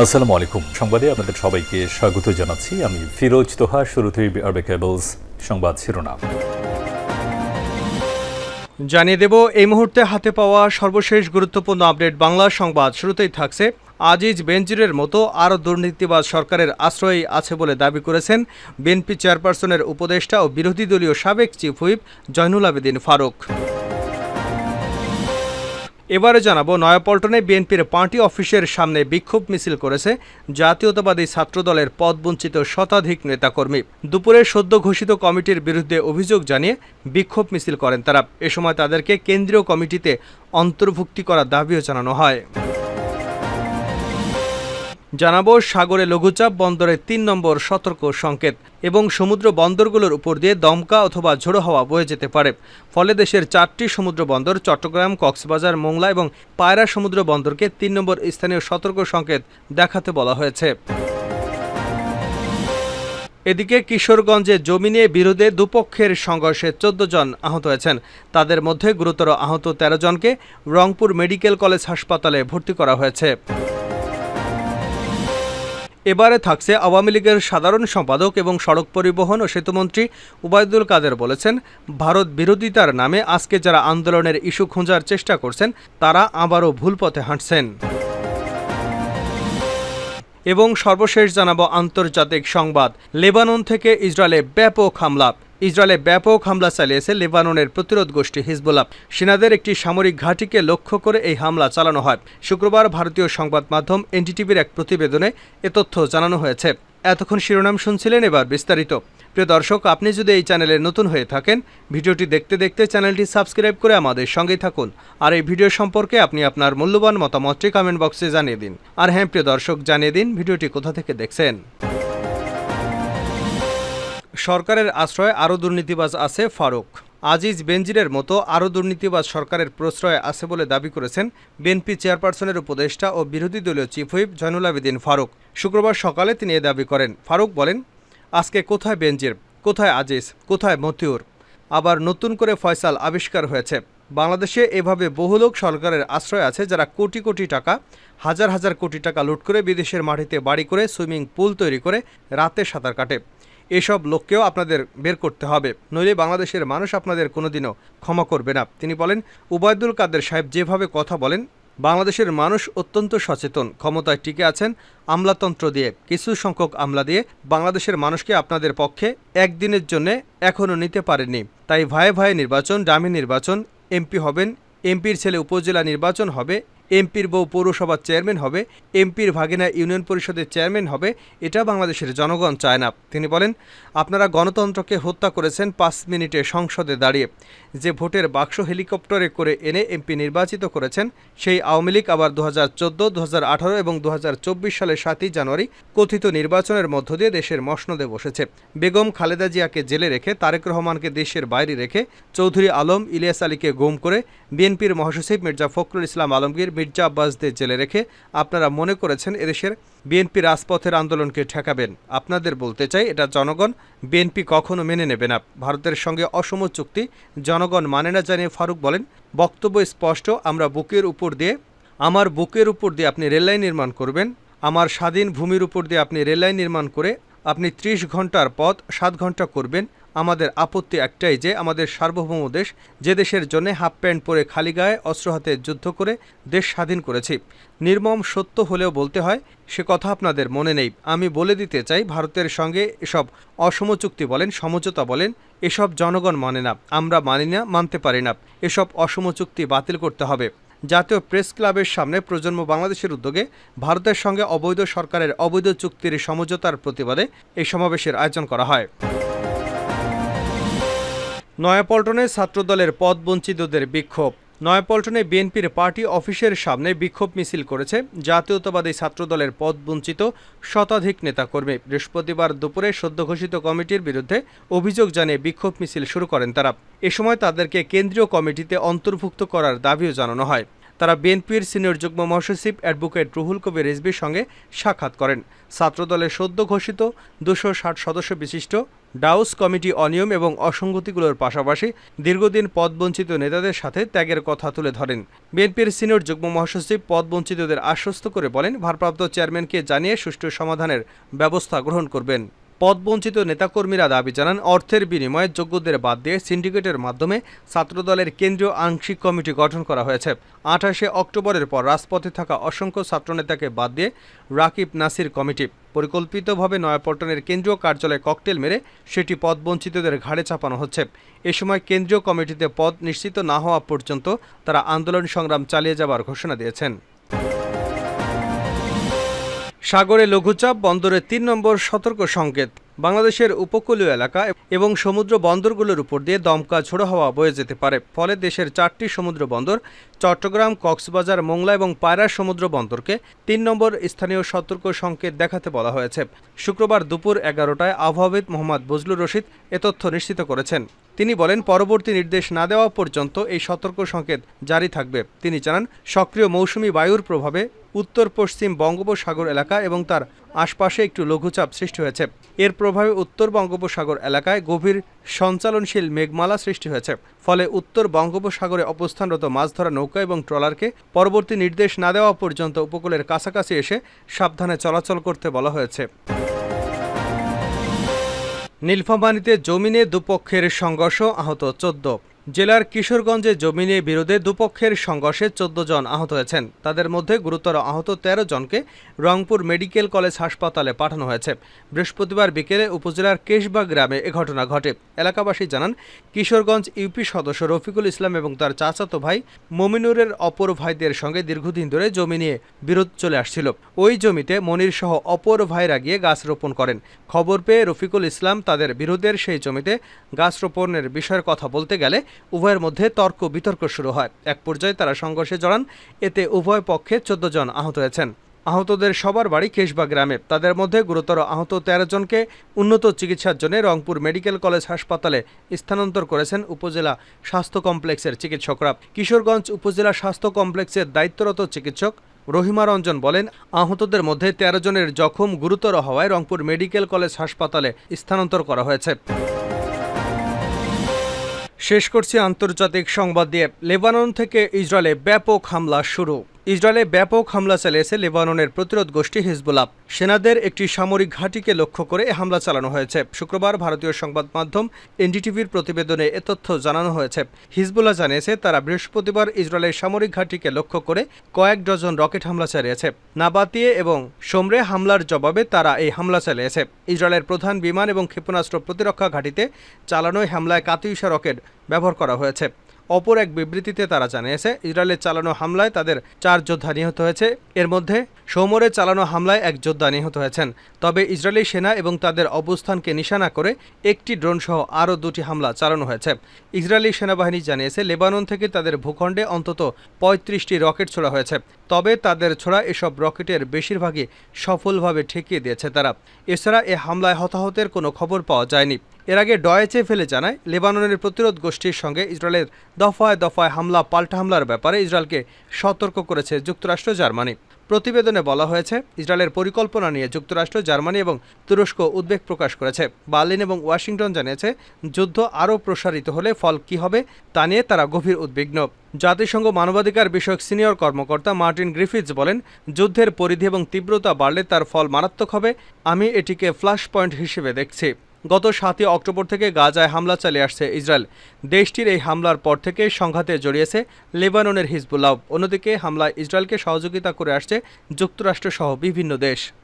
আসসালামু আলাইকুম। সংবাদে আপনাদের সবাইকে স্বাগত জানাচ্ছি। আমি ফিরোজ তোহা, শুরুতেই আরবে কেবলস সংবাদ শিরোনাম। জানিয়ে দেব, এই মুহূর্তে হাতে পাওয়া সর্বশেষ গুরুত্বপূর্ণ আপডেট বাংলা সংবাদ শুরুতেই থাকছে। আজিজ বেনজিরের মতো আরও দুর্নীতিবাজ সরকারের আশ্রয়ই আছে বলে দাবি করেছেন বিএনপি চেয়ারপারসনের উপদেষ্টা ও বিরোধী দলীয় সাবেক চিফ হুইপ জয়নুল আবেদিন ফারুক। এবারে জানাব নয়াপল্টনে বিএনপির পার্টি অফিসের সামনে বিক্ষোভ মিছিল করেছে জাতীয়তাবাদী ছাত্রদলের পদবঞ্চিত শতাধিক নেতাকর্মী। দুপুরে সদ্য ঘোষিত কমিটির বিরুদ্ধে অভিযোগ জানিয়ে বিক্ষোভ মিছিল করেন তারা। এ সময় তাদেরকে কেন্দ্রীয় কমিটিতে অন্তর্ভুক্তি করার দাবিও জানানো হয়। জানাব, সাগরে লঘুচাপ বন্দরে তিন নম্বর সতর্ক সংকেত এবং সমুদ্র বন্দরগুলোর উপর দিয়ে দমকা অথবা ঝোড়ো হাওয়া বয়ে যেতে পারে। ফলে দেশের চারটি সমুদ্র বন্দর, চট্টগ্রাম, কক্সবাজার, মোংলা এবং পায়রা সমুদ্র বন্দরকে তিন নম্বর স্থানীয় সতর্ক সংকেত দেখাতে বলা হয়েছে। এদিকে কিশোরগঞ্জে জমি নিয়ে বিরোধে দুপক্ষের সংঘর্ষে চোদ্দ জন আহত হয়েছেন। তাদের মধ্যে গুরুতর আহত তেরো জনকে রংপুর মেডিকেল কলেজ হাসপাতালে ভর্তি করা হয়েছে। এবারে থাকছে আওয়ামী লীগের সাধারণ সম্পাদক এবং সড়ক পরিবহন ও সেতুমন্ত্রী উবায়দুল কাদের বলেছেন, ভারত বিরোধিতার নামে আজকে যারা আন্দোলনের ইস্যু খোঁজার চেষ্টা করছেন, তারা আবারও ভুল পথে হাঁটছেন। এবং সর্বশেষ জানাব আন্তর্জাতিক সংবাদ, লেবানন থেকে ইসরায়েলে ব্যাপক হামলা। ইসরায়েলে ব্যাপক হামলা চালিয়েছে লেবাননের প্রতিরোধ গোষ্ঠী হিজবুল্লাহ। সেনাদের একটি সামরিক ঘাঁটিকে লক্ষ্য করে এই হামলা চালানো হয়। শুক্রবার ভারতীয় সংবাদ মাধ্যম এনডিটিভির এক প্রতিবেদনে এ তথ্য জানানো হয়েছে। এতক্ষণ শিরোনাম শুনছিলেন এবার বিস্তারিত। প্রিয় দর্শক, আপনি যদি এই চ্যানেলে নতুন হয়ে থাকেন, ভিডিওটি দেখতে দেখতে চ্যানেলটি সাবস্ক্রাইব করে আমাদের সঙ্গেই থাকুন। আর এই ভিডিও সম্পর্কে আপনি আপনার মূল্যবান মতামতটি কমেন্ট বক্সে জানিয়ে দিন। আর হ্যাঁ প্রিয় দর্শক, জানিয়ে দিন ভিডিওটি কোথা থেকে দেখছেন। সরকারের আশ্রয়ে আরও দুর্নীতিবাজ আছে ফারুক। আজিজ বেনজিরের মতো আরও দুর্নীতিবাজ সরকারের প্রশ্রয়ে আছে বলে দাবি করেছেন বিএনপি চেয়ারপারসনের উপদেষ্টা ও বিরোধী দলীয় চিফ হুইপ জয়নুল আবেদিন ফারুক। শুক্রবার সকালে তিনি এ দাবি করেন। ফারুক বলেন, আজকে কোথায় বেনজির? কোথায় আজিজ? কোথায় মতিউর? আবার নতুন করে ফয়সাল আবিষ্কার হয়েছে। বাংলাদেশে এভাবে বহু লোক সরকারের আশ্রয় আছে যারা কোটি কোটি টাকা, হাজার হাজার কোটি টাকা লুট করে বিদেশের মাটিতে বাড়ি করে, সুইমিং পুল তৈরি করে রাতে সাঁতার কাটে। এসব লোককেও আপনাদের বের করতে হবে। নইলে বাংলাদেশের মানুষ আপনাদের কোনোদিনও ক্ষমা করবে না। তিনি বলেন, উবায়দুল কাদের সাহেব যেভাবে কথা বলেন, বাংলাদেশের মানুষ অত্যন্ত সচেতন, ক্ষমতায় টিকে আছেন আমলাতন্ত্র দিয়ে। কিছু সংখ্যক আমলা দিয়ে বাংলাদেশের মানুষকে আপনাদের পক্ষে একদিনের জন্য এখনও নিতে পারেননি। তাই ভয়ে ভয়ে নির্বাচন, ডামি নির্বাচন, এমপি হবেন, এমপির ছেলে উপজেলা নির্বাচন হবে এমপির বউ পৌরসভার চেয়ারম্যান হবে, এমপির ভাগিনা ইউনিয়ন পরিষদের চেয়ারম্যান হবে, এটা বাংলাদেশের জনগণ চায় না। তিনি বলেন, আপনারা গণতন্ত্রকে হত্যা করেছেন পাঁচ মিনিটে সংসদে দাঁড়িয়ে। যে ভোটের বাক্স হেলিকপ্টারে করে এনে এমপি নির্বাচিত করেছেন, সেই আওয়ামী লীগ আবার দু হাজার চোদ্দ দু হাজার আঠারো এবং দু হাজার চব্বিশ সালের সাতই জানুয়ারি কথিত নির্বাচনের মধ্য দিয়ে দেশের মসনদে বসেছে। বেগম খালেদা জিয়াকে জেলে রেখে, তারেক রহমানকে দেশের বাইরে রেখে চৌধুরী আলম, ইলিয়াস আলীকে গুম করে বিএনপির মহাসচিব মির্জা ফখরুল ইসলাম আলমগীর মির্জা আব্বাসদের জেলে রেখে আপনারা মনে করেছেন এদেশের বিএনপি রাজপথের আন্দোলনকে ঠেকাবেন। আপনাদের বলতে চাই, এটা জনগণ বিএনপি কখনো মেনে নেবে না। ভারতের সঙ্গে অসম চুক্তি, জনগণ মানে না জানিয়ে ফারুক বলেন, বক্তব্য স্পষ্ট, আমরা বুকের উপর দিয়ে, আমার বুকের উপর দিয়ে আপনি রেললাইন নির্মাণ করবেন, আমার স্বাধীন ভূমির উপর দিয়ে আপনি রেললাইন নির্মাণ করে আপনি ত্রিশ ঘণ্টার পথ, সাত ঘণ্টা করবেন আমাদের আপত্তি একটাই যে আমাদের সার্বভৌম দেশ যে দেশের জন্য হাফ প্যান্ট পরে খালি গায়ে, অস্ত্র হাতে যুদ্ধ করে দেশ স্বাধীন করেছি। নির্মম সত্য হলেও বলতে হয়, সে কথা আপনাদের মনে নেই। আমি বলে দিতে চাই, ভারতের সঙ্গে এসব অসম চুক্তি বলেন, সমঝোতা বলেন, এসব জনগণ মানে না, আমরা মানি না, মানতে পারি না। এসব অসম চুক্তি বাতিল করতে হবে। জাতীয় প্রেস ক্লাবের সামনে প্রজন্ম বাংলাদেশের উদ্যোগে ভারতের সঙ্গে অবৈধ সরকারের অবৈধ চুক্তির সমঝোতার প্রতিবাদে এই সমাবেশের আয়োজন করা হয়। নয়াপল্টনে ছাত্রদলের পদবঞ্চিতদের বিক্ষোভ। নয়াপল্টনে বিএনপির পার্টি অফিসের সামনে বিক্ষোভ মিছিল করেছে। জাতীয়তাবাদী ছাত্রদলের পদবঞ্চিত শতাধিক নেতাকর্মী। বৃহস্পতিবার দুপুরে সদ্য ঘোষিত কমিটির বিরুদ্ধে অভিযোগ জানিয়ে বিক্ষোভ মিছিল শুরু করেন তারা। এ সময় তাদেরকে কেন্দ্রীয় কমিটিতে অন্তর্ভুক্ত করার দাবিও জানানো হয়। তারা বিএনপির সিনিয়র যুগ্ম মহাসচিব অ্যাডভোকেট রুহুল কবির রিজভির সঙ্গে সাক্ষাৎ করেন। ছাত্রদলের সদ্য ঘোষিত দুশো ষাট সদস্য বিশিষ্ট ডাউস কমিটি অনিয়ম এবং অসঙ্গতিগুলোর পাশাপাশি দীর্ঘদিন পদবঞ্চিত নেতাদের সাথে ত্যাগের কথা তুলে ধরেন। বিএনপির সিনিয়র যুগ্ম মহাসচিব পদবঞ্চিতদের আশ্বস্ত করে বলেন, ভারপ্রাপ্ত চেয়ারম্যানকে জানিয়ে সুষ্ঠু সমাধানের ব্যবস্থা গ্রহণ করবেন। পদবঞ্চিত নেতাকর্মীরা দাবি জানান, অর্থের বিনিময়ে যোগ্যদের বাদ দিয়ে সিন্ডিকেটের মাধ্যমে ছাত্রদলের কেন্দ্রীয় আংশিক কমিটি গঠন করা হয়েছে। আঠাশে অক্টোবরের পর রাজপথে থাকা অসংখ্য ছাত্রনেতাকে বাদ দিয়ে রাকিব নাসির কমিটি। পরিকল্পিতভাবে নয়াপল্টনের কেন্দ্রীয় কার্যালয়ে ককটেল মেরে সেটি পদবঞ্চিতদের ঘাড়ে চাপানো হচ্ছে। এ সময় কেন্দ্রীয় কমিটিতে পদ নিশ্চিত না হওয়া পর্যন্ত তারা আন্দোলন সংগ্রাম চালিয়ে যাবার ঘোষণা দিয়েছেন। সাগরে লঘুচাপ, বন্দরে তিন নম্বর সতর্ক সংকেত। বাংলাদেশের উপকূলীয় এলাকা এবং সমুদ্র বন্দরগুলোর উপর দিয়ে দমকা ঝোড়ো হাওয়া বয়ে যেতে পারে। ফলে দেশের চারটি সমুদ্র বন্দর, চট্টগ্রাম, কক্সবাজার, মোংলা এবং পায়রা সমুদ্র বন্দরকে তিন নম্বর স্থানীয় সতর্ক সংকেত দেখাতে বলা হয়েছে। শুক্রবার দুপুর এগারোটায় আবহাওয়াবিদ মোহাম্মদ বজলুর রশিদ এ তথ্য নিশ্চিত করেছেন। তিনি বলেন, পরবর্তী নির্দেশ না দেওয়া পর্যন্ত এই সতর্ক সংকেত জারি থাকবে। তিনি জানান, সক্রিয় মৌসুমি বায়ুর প্রভাবে উত্তর পশ্চিম বঙ্গোপসাগর এলাকা এবং তার আশপাশে একটু লঘুচাপ সৃষ্টি হয়েছে। এর প্রভাবে উত্তর বঙ্গোপসাগর এলাকায় গভীর সঞ্চালনশীল মেঘমালা সৃষ্টি হয়েছে। ফলে উত্তর বঙ্গোপসাগরে অবস্থানরত মাছ ধরা নৌকা এবং ট্রলারকে পরবর্তী নির্দেশ না দেওয়া পর্যন্ত উপকূলের কাছাকাছি এসে সাবধানে চলাচল করতে বলা হয়েছে। নীলফামারীতে জমিনে দুপক্ষের সংঘর্ষ আহত চোদ্দ। জেলার কিশোরগঞ্জে জমি নিয়ে বিরোধে দুপক্ষের সংঘর্ষে চোদ্দ জন আহত হয়েছেন। তাদের মধ্যে গুরুতর আহত তেরো জনকে রংপুর মেডিকেল কলেজ হাসপাতালে পাঠানো হয়েছে। বৃহস্পতিবার বিকেলে উপজেলার কেশবাগ গ্রামে এ ঘটনা ঘটে। এলাকাবাসী জানান, কিশোরগঞ্জ ইউপি সদস্য রফিকুল ইসলাম এবং তার চাচাতো ভাই মমিনুরের অপর ভাইদের সঙ্গে দীর্ঘদিন ধরে জমি নিয়ে বিরোধ চলে আসছিল। ওই জমিতে মনির সহ অপর ভাইরা গিয়ে গাছ রোপণ করেন। খবর পেয়ে রফিকুল ইসলাম তাদের বিরোধের সেই জমিতে গাছ রোপণের বিষয়ের কথা বলতে গেলে উভয়ের মধ্যে তর্ক বিতর্ক শুরু হয়। এক পর্যায়ে তারা সংঘর্ষে জড়ান। এতে উভয় পক্ষে চোদ্দ জন আহত হয়েছেন। আহতদের সবার বাড়ি কেশবা গ্রামে। তাদের মধ্যে গুরুতর আহত তেরো জনকে উন্নত চিকিৎসার জন্য রংপুর মেডিকেল কলেজ হাসপাতালে স্থানান্তর করেছেন উপজেলা স্বাস্থ্য কমপ্লেক্সের চিকিৎসকরা। কিশোরগঞ্জ উপজেলা স্বাস্থ্য কমপ্লেক্সের দায়িত্বরত চিকিৎসক রহিমা রঞ্জন বলেন, আহতদের মধ্যে তেরো জনের জখম গুরুতর হওয়ায় রংপুর মেডিকেল কলেজ হাসপাতালে স্থানান্তর করা হয়েছে। শেষ করছি আন্তর্জাতিক সংবাদ দিয়ে। লেবানন থেকে ইসরায়েলে ব্যাপক হামলা শুরু। ইসরায়েলে ব্যাপক হামলা চালিয়েছে লেবাননের প্রতিরোধ গোষ্ঠী হিজবুল্লাহ। সেনাদের একটি সামরিক ঘাঁটিকে লক্ষ্য করে এ হামলা চালানো হয়েছে। শুক্রবার ভারতীয় সংবাদ মাধ্যম এনডিটিভির প্রতিবেদনে এ তথ্য জানানো হয়েছে। হিজবুল্লাহ জানিয়েছে, তারা বৃহস্পতিবার ইসরায়েলের সামরিক ঘাঁটিকে লক্ষ্য করে কয়েক ডজন রকেট হামলা চালিয়েছে। নাবাতিয়ে এবং সোমরে হামলার জবাবে তারা এই হামলা চালিয়েছে। ইসরায়েলের প্রধান বিমান এবং ক্ষেপণাস্ত্র প্রতিরক্ষা ঘাঁটিতে চালানো হামলায় কাতিউষা রকেট ব্যবহার করা হয়েছে। অপর এক বিবৃতিতে তারা জানিয়েছে ইসরায়েলের চালানো হামলায় তাদের চার যোদ্ধা নিহত হয়েছে। এর মধ্যে সোমরে চালানো হামলায় এক যোদ্ধা নিহত হয়েছেন। তবে ইসরায়েলি সেনা এবং তাদের অবস্থানকে নিশানা করে একটি ড্রোন সহ আরও দুটি হামলা চালানো হয়েছে। ইসরায়েলি সেনাবাহিনী জানিয়েছে, লেবানন থেকে তাদের ভূখণ্ডে অন্তত পঁয়ত্রিশটি রকেট ছোড়া হয়েছে। তবে তাদের ছোড়া এসব রকেটের বেশিরভাগই সফলভাবে ঠেকিয়ে দিয়েছে তারা। এছাড়া এ হামলায় হতাহতের কোনো খবর পাওয়া যায়নি। এর আগে ডয়েচে ফেলে জানায়, লেবাননের প্রতিরোধ গোষ্ঠীর সঙ্গে ইসরায়েলের দফায় দফায় হামলা, পাল্টা হামলার ব্যাপারে ইসরায়েলকে সতর্ক করেছে যুক্তরাষ্ট্র, জার্মানি। প্রতিবেদনে বলা হয়েছে, ইসরায়েলের পরিকল্পনা নিয়ে যুক্তরাষ্ট্র, জার্মানি এবং তুরস্ক উদ্বেগ প্রকাশ করেছে। বার্লিন এবং ওয়াশিংটন জানিয়েছে, যুদ্ধ আরও প্রসারিত হলে ফল কী হবে তা নিয়ে তারা গভীর উদ্বিগ্ন। জাতিসংঘ মানবাধিকার বিষয়ক সিনিয়র কর্মকর্তা মার্টিন গ্রিফিথস বলেন, যুদ্ধের পরিধি এবং তীব্রতা বাড়লে তার ফল মারাত্মক হবে, আমি এটিকে ফ্ল্যাশ পয়েন্ট হিসেবে দেখছি। গত সাতই অক্টোবর থেকে গাজায় হামলা চালিয়ে আসছে ইসরায়েল। দেশটির এই হামলার পর থেকে সংঘাতে জড়িয়েছে লেবাননের হিজবুল্লাহ। অন্যদিকে হামলায় ইসরায়েলকে সহযোগিতা করে আসছে যুক্তরাষ্ট্রসহ বিভিন্ন দেশ।